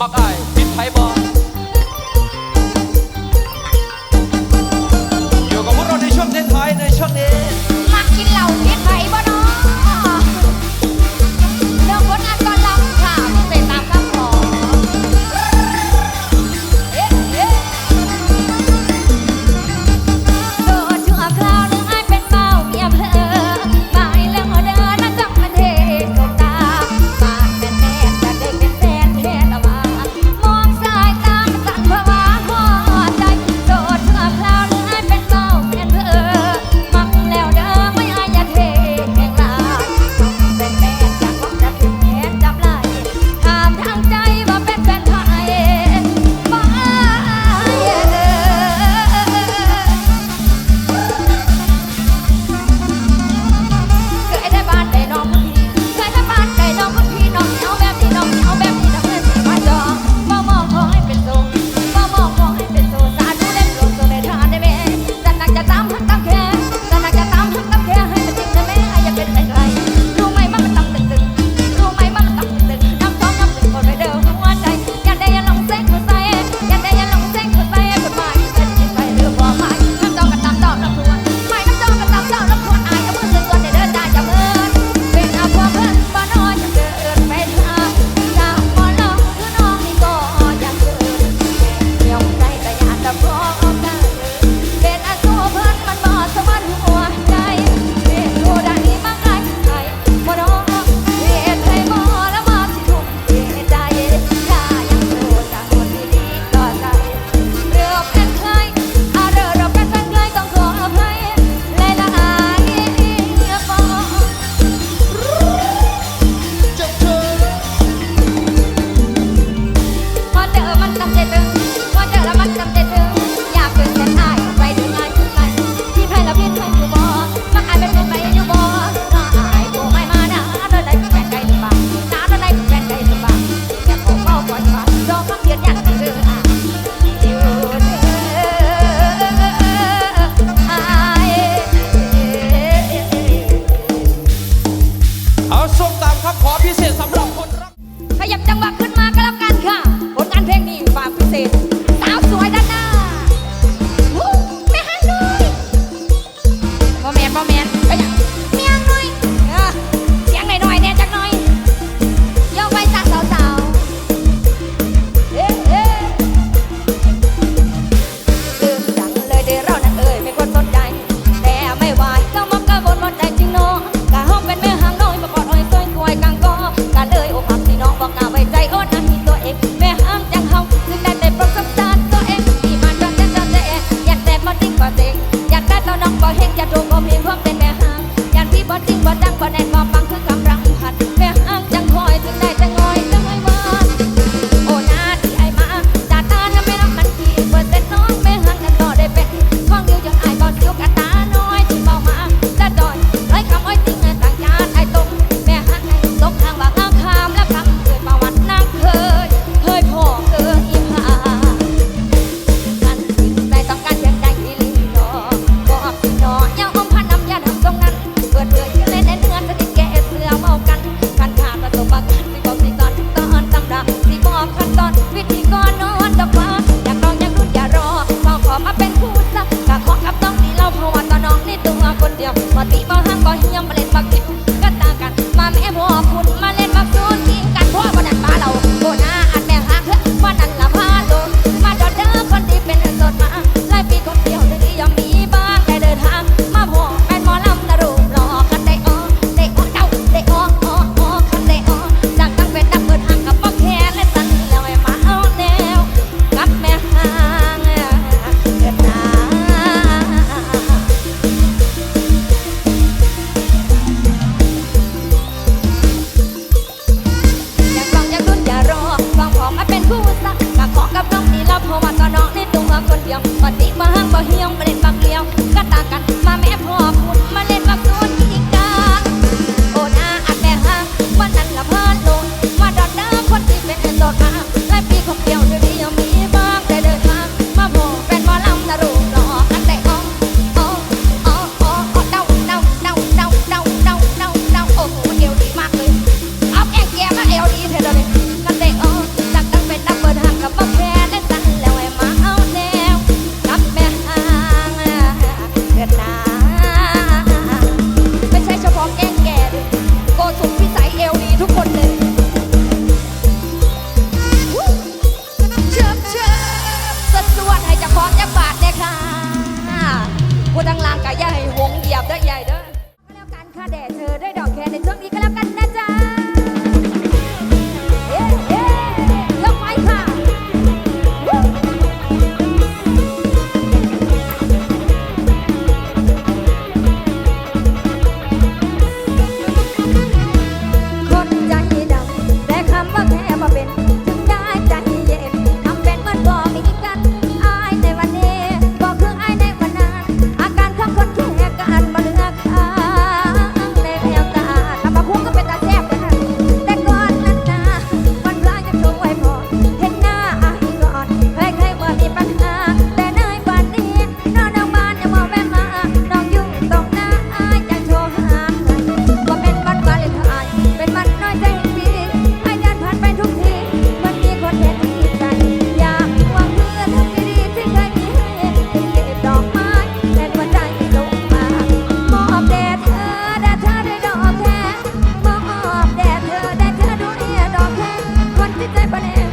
มัก Stephanie.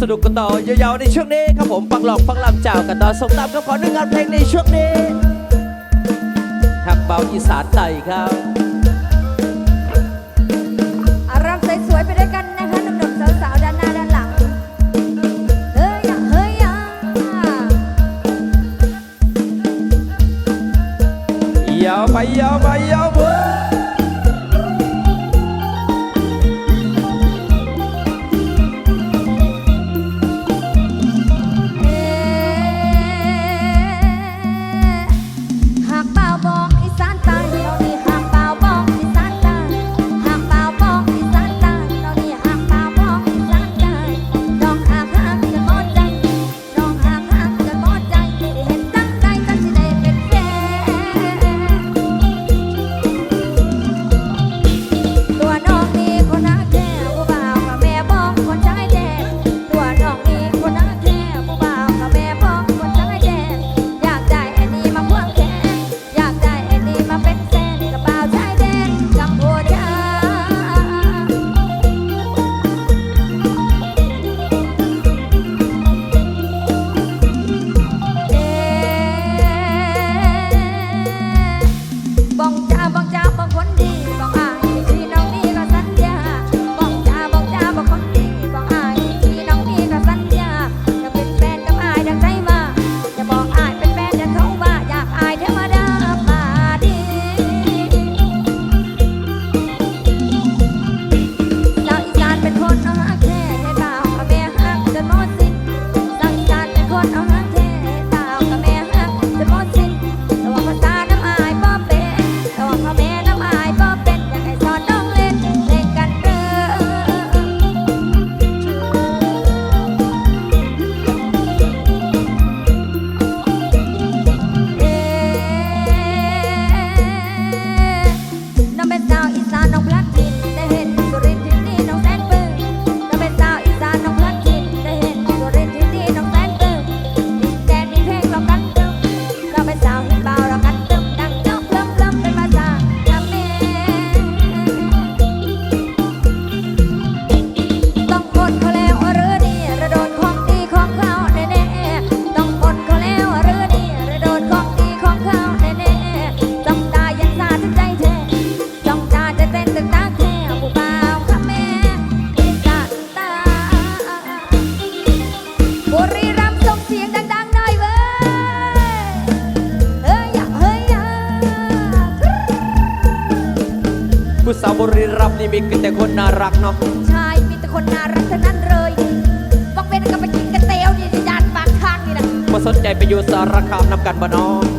สนุกกันต่อยาวๆในช่วงนี้ครับผมปังหลอกปังลำเจ้ากันต่อสมตามกับขอหนึ่งงานเพลงในช่วงนี้หักเบาอีสานใจครับ นาะใช่มีแต่คนน่ารักทั้นั้นเลยบอกเป็นก็ไปกินกระเตียวนี่ยานปากทางนี่นะมาสนใจไปอยู่สารคามนำกันบ่น้อง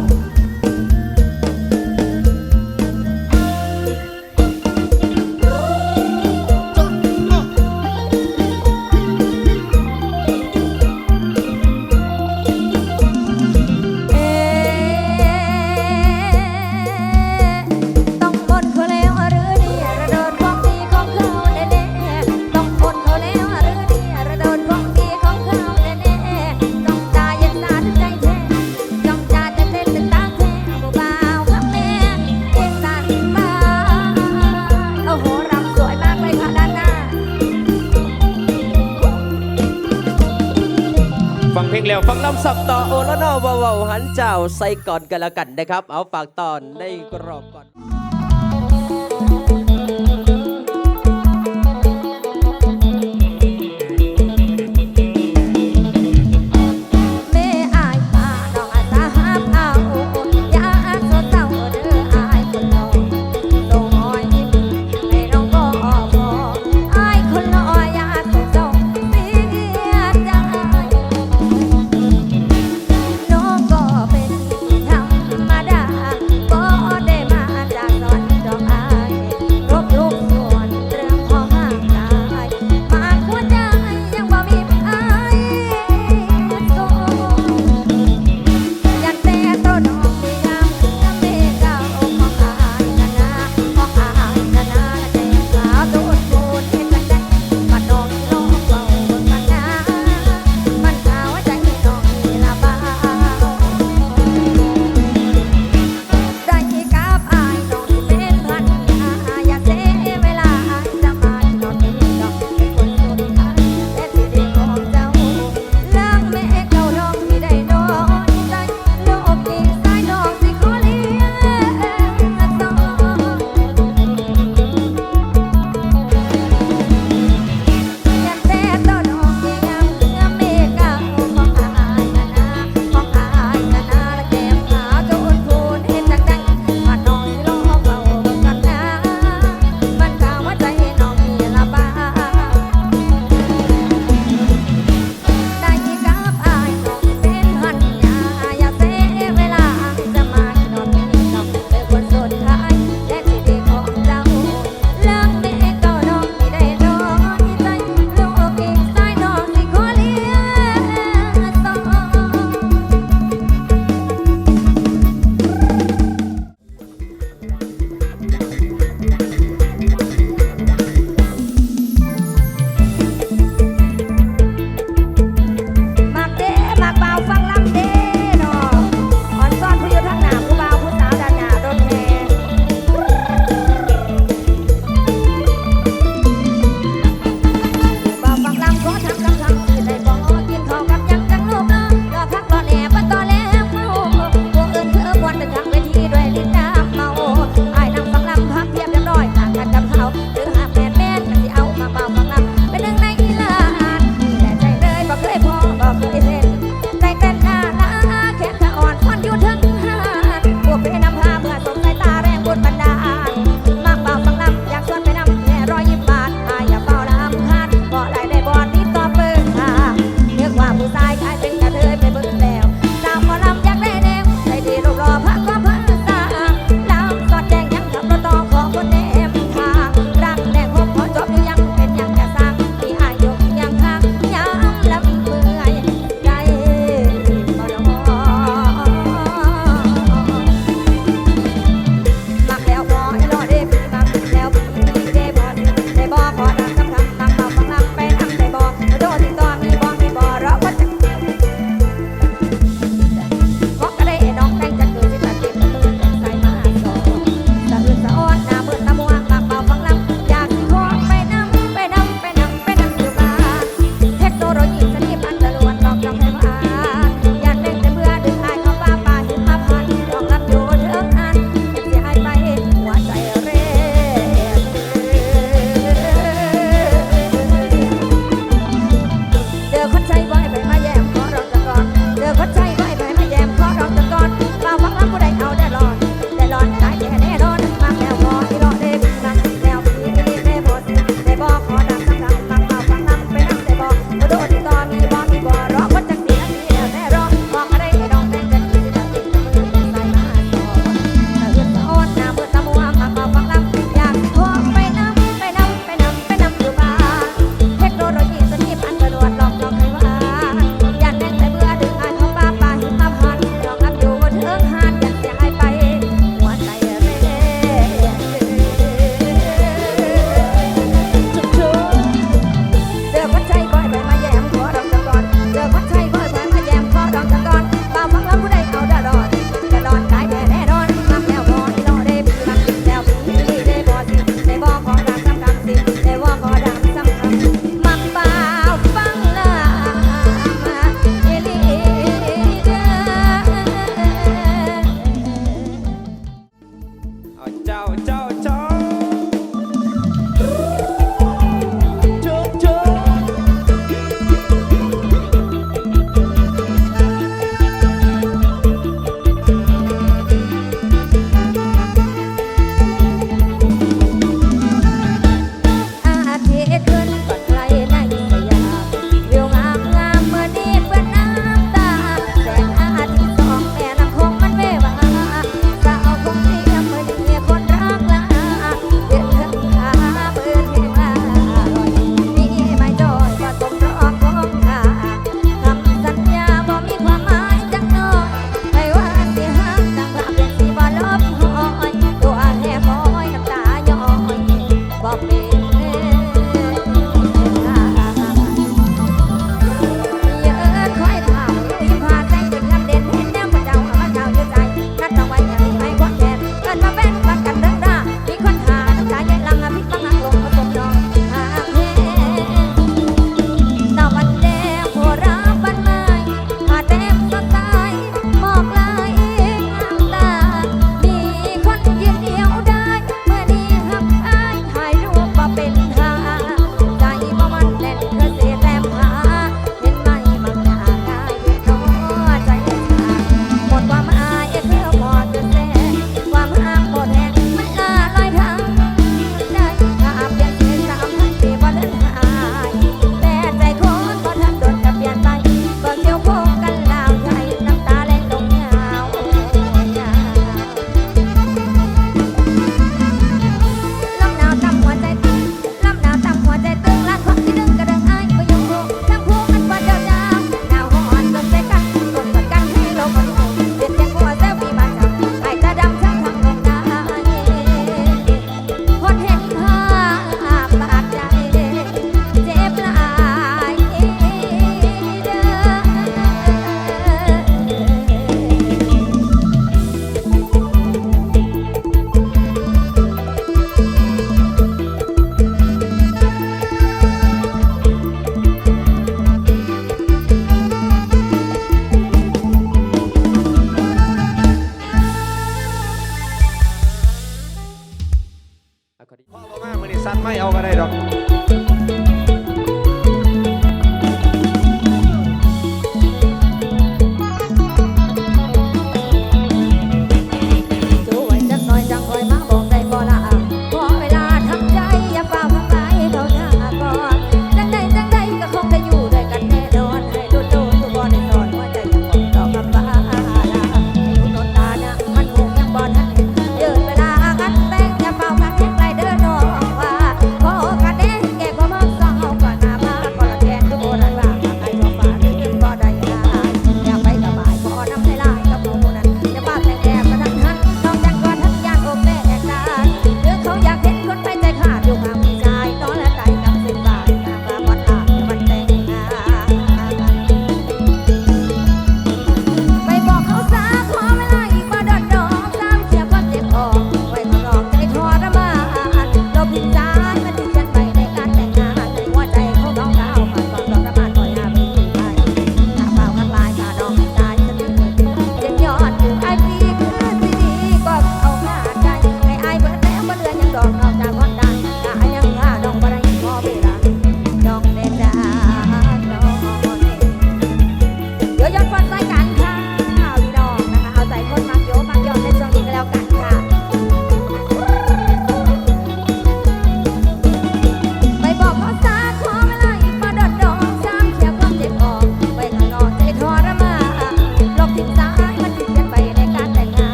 ฟังลำสับต่อโอละนอเบาๆหันเจ้าใส่ก่อนกันละกันนะครับ เอาฝากตอนได้กรอบก่อน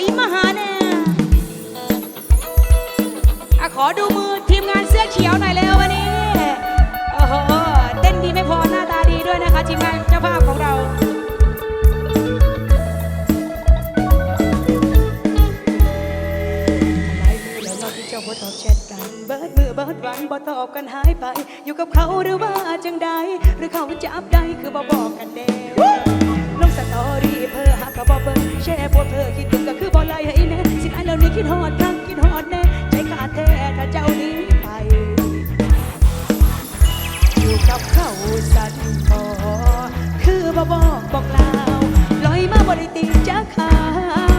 อยมหาแน่อขอดูมือทีมงานเสื้อเขียวหน่อยแล้ววันนี้ โอ้โห เต้นดีไม่พอหน้าตาดีด้วยนะคะทีมงานเจ้าภาพของเราเบิดมือเบิดวันบ่ตอบกันหายไป อยู่กับเขาหรือว่าจังใดหรือเขาจับได้คือบ่บอกกันเด้ ตอรี่เพอหาก็บ่เบอร์แชร์พวกเธอคิดถึงก็คือบ่ไล่ให้แน่สิ่งอันเหล่านี้คิดฮอดคักคิดฮอดแน่ใจขาดแท้ถ้าเจ้านี้ไป อยู่กับเขาสันพอคือบ่บอกบอกลาวลอยมาบ่ได้ตีจากข่า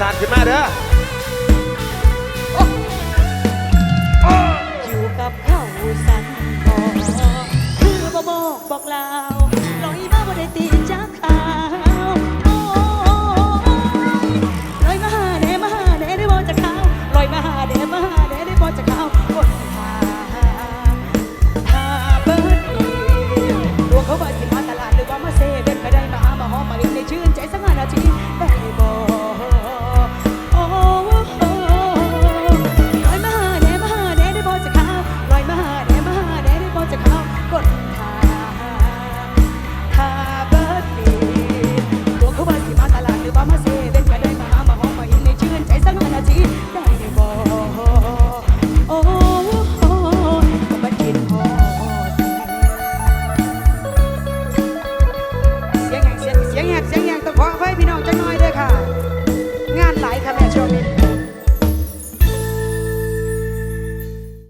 สานขึ้นมาเด้ออยู่กับเขาสันบอคือบ่บอกบอกลาวลอยมาบ่ได้ตี